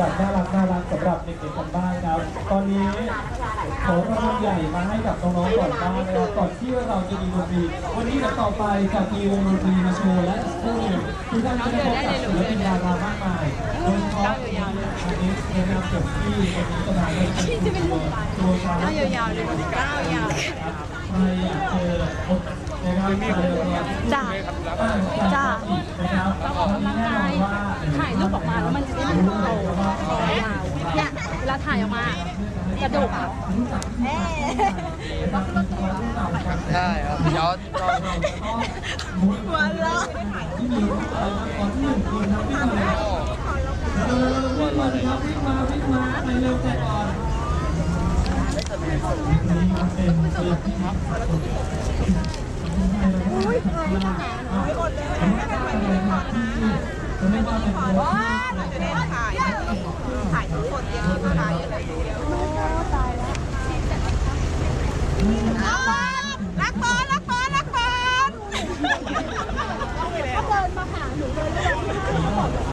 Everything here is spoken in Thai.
แบบน่ารักน่ารักสำหรับเด็กๆกันบ้างครับ ตอนนี้ขอรางวัลใหญ่มาให้กับน้องๆก่อนบ้างนะครับก่อนที่เราจะมีดนตรีวันนี้เดี๋ยวต่อไปจะมีวงดนตรีมาโชว์และคู่หนึ่งทุกท่านจะได้พบกับศิลปินดารามากมายโดยเฉพาะวันนี้แนะนำผมที่วันนี้จะมาเป็นตัวตัวชาวก้าวยาวๆเลยก้าวยาวใครอยากเจอนนะครับใครอยากเจอจ้าจ้านะครับเราออกกำลังกายถ่ายรูปออกมาแล้วมันจะได้ดูโตคอยาวเนี่ยเวลาถ่ายออกมากระดูกอะใช่ครับเดี๋ยวเราวันละที่มีขอที่หนึ่งคนครับวิ่งมาเลยเออวิ่งมาเลยครับวิ่งมาวิ่งมาไปเร็วแจกก่อนนี่ครับเป็นตัวที่ครับอุ้ยเออทหารไม่อดเลยจะไม่ว่าเป็นตัวจะได้ถ่ายถ่ รักบอลรักบอลรักบอลเขาเดินมาหาหนูเลยแล้วบอก